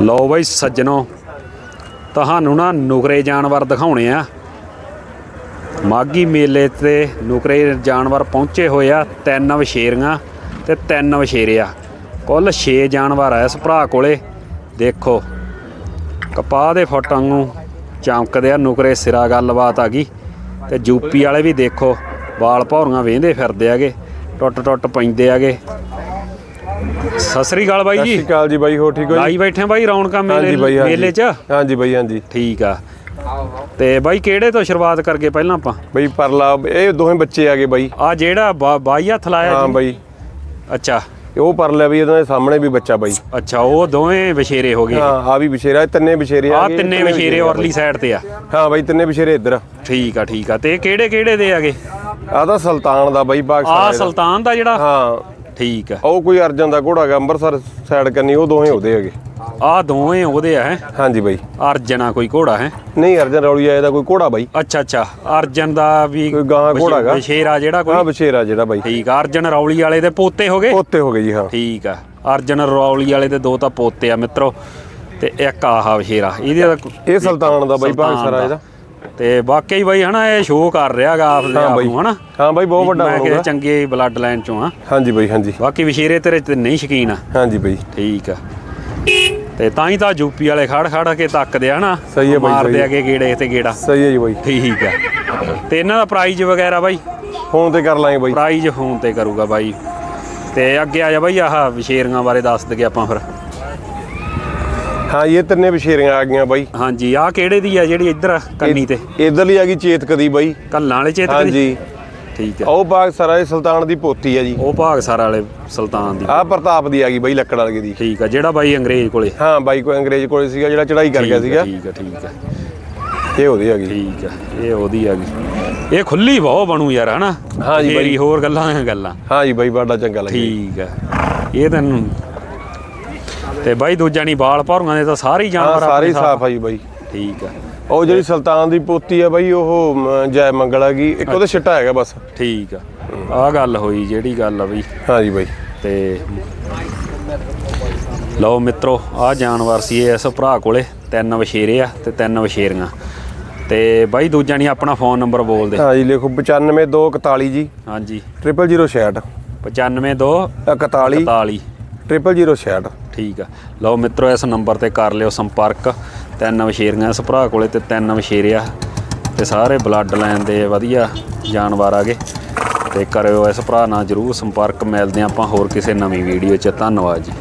ਲਓ ਬਾਈ ਸੱਜਣੋ, ਤੁਹਾਨੂੰ ਨਾ ਨੁਕਰੇ ਜਾਨਵਰ ਦਿਖਾਉਣੇ ਆ। ਮਾਗੀ ਮੇਲੇ ਤੇ ਨੁਕਰੇ ਜਾਨਵਰ ਪਹੁੰਚੇ ਹੋਏ ਆ, ਤਿੰਨ ਵਛੇਰੀਆਂ ਤੇ ਤਿੰਨ ਵਛੇਰੇ ਆ। ਕੁੱਲ 6 ਜਾਨਵਰ ਆ ਇਸ ਭਰਾ ਕੋਲੇ। ਦੇਖੋ, ਕਪਾਹ ਦੇ ਫੁੱਟ ਨੂੰ ਚਮਕਦੇ ਆ, ਨੁਕਰੇ ਸਿਰਾ ਗੱਲਬਾਤ ਆ ਗਈ। ਤੇ ਯੂਪੀ ਵਾਲੇ ਵੀ ਦੇਖੋ, ਵਾਲ ਭੌਰੀਆਂ ਵੇਂਦੇ ਫਿਰਦੇ ਆਗੇ ਟੁੱਟ ਟੁੱਟ ਪੈਂਦੇ ਆਗੇ ਸਤਿ ਸ੍ਰੀ ਅਕਾਲ ਬਾਈ ਸਤਿ ਸ਼੍ਰੀ ਜੀ ਅਕਾਲ ਜੀ ਬਾਈ ਹੋ ਠੀਕ ਹੋ ਜੀ? ਲਾਈ ਬੈਠੇ ਆ ਬਾਈ ਰੌਣਕਾਂ ਮੇਲੇ 'ਚ? ਹਾਂਜੀ ਬਾਈ ਹਾਂਜੀ। ਠੀਕ ਆ। ਤੇ ਬਾਈ ਕਿਹੜੇ ਤੋਂ ਸ਼ੁਰੂਆਤ ਕਰਗੇ ਪਹਿਲਾਂ ਆਪਾਂ? ਬਾਈ ਪਰਲਾ ਇਹ ਦੋਵੇਂ ਬੱਚੇ ਆਗੇ ਬਾਈ। ਆ ਜਿਹੜਾ ਬਾਈ ਹੱਥ ਲਾਇਆ ਹਾਂ ਜੀ? ਬਾਈ। ਅੱਛਾ। ਉਹ ਪਰਲਾ ਵੀ ਇਹਨਾਂ ਦੇ ਸਾਹਮਣੇ ਵੀ ਬੱਚਾ ਬਾਈ। ਅੱਛਾ ਉਹ ਦੋਵੇਂ ਵਿਸ਼ੇਰੇ ਹੋ ਗਏ। ਹਾਂ ਆ ਵੀ ਵਿਸ਼ੇਰਾ ਤਿੰਨੇ ਵਿਸ਼ੇਰੇ ਆ ਤਿੰਨੇ ਵਿਸ਼ੇਰੇ ਔਰਲੀ ਸਾਈਡ ਤੇ ਆ। ਹਾਂ ਬਾਈ ਤਿੰਨੇ ਵਿਸ਼ੇਰੇ ਇੱਧਰ ਠੀਕ ਆ ਠੀਕ ਆ। ਤੇ ਕਿਹੜੇ ਕਿਹੜੇ ਦੇ ਆਗੇ ਆ ਤਾਂ ਸੁਲਤਾਨ ਦਾ ਬਾਈ ਆ ਪਾਕਿਸਤਾਨ ਦਾ। ਸੁਲਤਾਨ ਦਾ ਜਿਹੜਾ? ਹਾਂ। ਠੀਕ ਆ। ਉਹ ਕੋਈ ਅਰਜਨ ਦਾ ਘੋੜਾ ਹੈਗਾ ਅੰਮ੍ਰਿਤਸਰ ਸਾਈਡ ਕਰਨੀ ਉਹ ਦੋਵੇਂ ਉਹਦੇ ਹੈਗੇ। ਆ ਦੋਵੇਂ ਉਹਦੇ ਆ ਹੈ? ਹਾਂਜੀ ਬਾਈ। ਅਰਜਨਾ ਕੋਈ ਘੋੜਾ ਹੈ? ਨਹੀਂ ਅਰਜਨ ਰੌਲੀਆ ਇਹਦਾ ਕੋਈ ਘੋੜਾ ਬਾਈ। ਅੱਛਾ ਅੱਛਾ। ਅਰਜਨ ਦਾ ਵੀ ਕੋਈ ਗਾਂ ਘੋੜਾ ਹੈਗਾ। ਵਿਸ਼ੇਰਾ ਜਿਹੜਾ ਹਾਂ ਕੋਈ ਵਿਸ਼ੇਰਾ ਜਿਹੜਾ ਬਾਈ। ਠੀਕ ਆ ਅਰਜਨ ਰੌਲੀ ਵਾਲੇ ਦੇ ਪੋਤੇ ਹੋ ਗਏ ਉੱਤੇ ਹੋ ਗਏ ਜੀ ਹਾਂ। ਠੀਕ ਆ। ਅਰਜਨ ਰੌਲੀ ਵਾਲੇ ਦੇ ਦੋ ਤਾਂ ਪੋਤੇ ਆ ਮਿੱਤਰੋ। ਤੇ ਇੱਕ ਆਹ ਵਿਸ਼ੇਰਾ ਇਹਦੇ ਦਾ ਇਹ ਸੁਲਤਾਨ ਦਾ ਬਾਈ ਪਾਕਿਸਤਾਨ ਦਾ। ਇਹਦਾ। ਤੇ ਵਾਕਈ ਬਾਈ ਹਨਾ ਇਹ ਸ਼ੋਅ ਕਰ ਰਿਹਾਗਾ ਆਪ ਦੇ ਹਾਂ ਆਪ ਨੂੰ ਹਨਾ। ਹਾਂ ਬਾਈ ਬਹੁਤ ਵੱਡਾ ਮੈਂ ਕਿ ਹੋਊਗਾ ਚੰਗੇ ਬਲੱਡ ਲਾਈਨ ਚੋਂ ਆ। ਹਾਂਜੀ ਬਾਈ ਹਾਂਜੀ। ਬਾਕੀ ਵਿਸ਼ੇਰੇ ਤੇਰੇ ਤੇ ਨਹੀਂ ਸ਼ਕੀਨ ਆ। ਹਾਂਜੀ ਬਾਈ। ਠੀਕ ਆ। ਤੇ ਤਾਂ ਹੀ ਤਾਂ ਯੂਪੀ ਵਾਲੇ ਖੜ ਖੜ ਕੇ ਤੱਕਦੇ ਆ ਨਾ ਸਹੀ ਹੈ ਬਾਈ, ਮਾਰਦੇ ਆਗੇ ਗੇੜੇ ਤੇ ਗੇੜਾ। ਸਹੀ ਹੈ ਜੀ ਬਾਈ। ਠੀਕ ਆ। ਤੇ ਇਹਨਾਂ ਦਾ ਪ੍ਰਾਈਜ਼ ਵਗੈਰਾ ਬਾਈ? ਫੋਨ ਤੇ ਕਰ ਲਾਂਗੇ ਬਾਈ। ਪ੍ਰਾਈਜ਼ ਫੋਨ ਤੇ ਕਰੂਗਾ ਬਾਈ। ਤੇ ਅੱਗੇ ਆ ਜਾ ਬਾਈ ਆਹ ਵਿਸ਼ੇਰੀਆਂ ਬਾਰੇ ਦੱਸ ਦਗੇ ਆਪਾਂ ਫਿਰ। ਹਾਂ ਇਹ ਤਿੰਨੇ ਵਿਸ਼ੇਰੀਆਂ ਆ ਗਈਆਂ ਬਾਈ। ਹਾਂਜੀ ਆਹ ਕਿਹੜੇ ਦੀ ਆ ਜਿਹੜੀ ਇੱਧਰ ਆ, ਕੰਨੀ ਤੇ? ਇਧਰਲੀ ਆ ਗਈ ਚੇਤਕ ਦੀ ਬਾਈ। ਕੱਲਾਂ ਵਾਲੇ ਚੇਤਕ ਦੀ? ਹਾਂਜੀ। ਠੀਕ ਆ। ਉਹ ਬਾਗ ਸਰਾਏ ਸੁਲਤਾਨ ਦੀ ਪੋਤੀ ਆ ਜੀ। ਉਹ ਭਾਗਸਰ ਵਾਲੇ ਸੁਲਤਾਨ ਦੀ। ਆਹ ਪ੍ਰਤਾਪ ਦੀ ਆ ਗਈ ਬਾਈ ਲੱਕੜ ਵਾਲੇ ਦੀ। ਠੀਕ ਆ ਜਿਹੜਾ ਬਾਈ ਅੰਗਰੇਜ਼ ਕੋਲੇ? ਹਾਂ ਬਾਈ ਕੋਈ ਅੰਗਰੇਜ਼ ਕੋਲੇ ਸੀਗਾ ਜਿਹੜਾ ਚੜਾਈ ਕਰ ਗਿਆ ਆ, ਸੀਗਾ। ਠੀਕ ਆ ਠੀਕ ਆ। ਇਹ ਉਹਦੀ ਆ ਗਈ। ਠੀਕ ਆ ਇਹ ਉਹਦੀ ਆ ਗਈ। ਇਹ ਖੁੱਲੀ ਬਹੁਤ ਬਣੂ ਯਾਰ ਹਨਾ? ਹਾਂਜੀ ਬਾਈ। ਫੇਰੀ ਹੋਰ ਗੱਲਾਂ ਆਂ ਗੱਲਾਂ। ਹਾਂ ਜੀ ਬਾਈ ਬੜਾ ਚੰਗਾ ਲੱਗਿਆ ਠੀਕ ਆ। ਇਹ ਤੈਨੂੰ ਤੇ ਬਾਈ ਦੂਜਾ ਨਹੀਂ ਬਾਲ ਭੌਰੀਆਂ ਦੇ ਤਾਂ ਸਾਰੇ ਹੀ ਹਾਂ ਜਾਨਵਰ ਸਾਰੇ ਆਪਣੇ ਸਾਫ਼ ਆ ਜੀ ਬਾਈ। ਠੀਕ ਆ। ਉਹ ਜਿਹੜੀ ਸੁਲਤਾਨ ਦੀ ਪੋਤੀ ਆ ਬਾਈ ਉਹ ਮ, ਜੈ ਮੰਗਲ ਗਈ। ਇੱਕ ਉਹਦੇ ਛਿੱਟਾ ਹੈਗਾ ਬਸ। ਠੀਕ ਆ। ਆ ਗੱਲ ਹੋਈ ਜਿਹੜੀ ਗੱਲ ਆ ਬਈ। ਹਾਂ ਜੀ ਬਾਈ। ਤੇ ਲਓ ਮਿੱਤਰੋ ਆ ਜਾਨਵਰ ਸੀ ਇਹ ਇਸ ਭਰਾ ਕੋਲੇ। ਤਿੰਨ ਵਛੇਰੇ ਆ ਤੇ ਤਿੰਨ ਵਛੇਰੀਆਂ। ਤੇ ਬਾਈ ਦੂਜਾ ਨਹੀਂ ਆਪਣਾ ਫੋਨ ਨੰਬਰ ਬੋਲ ਦੇ। ਹਾਂ ਜੀ ਲਿਖੋ 95241 ਜੀ। ਹਾਂਜੀ। 0066 952 41 41 0066 ਠੀਕ ਆ। ਲਓ ਮਿੱਤਰੋ, ਇਸ ਨੰਬਰ ਤੇ ਕਰ ਲਿਓ ਸੰਪਰਕ। ਤਿੰਨ ਵਛੇਰੀਆਂ ਇਸ ਭਰਾ ਕੋਲੇ ਤੇ ਤਿੰਨ ਵਛੇਰੇ ਆ ਤੇ ਸਾਰੇ ਬਲੱਡ ਲਾਈਨ ਦੇ ਵਧੀਆ ਜਾਨਵਰ ਆਗੇ। ਤੇ ਕਰਿਓ ਇਸ ਭਰਾ ਨਾਲ ਜਰੂਰ ਸੰਪਰਕ। ਮਿਲਦੇ ਹਾਂ ਆਪਾਂ ਹੋਰ ਕਿਸੇ ਨਵੀਂ ਵੀਡੀਓ 'ਚ। ਧੰਨਵਾਦ ਜੀ।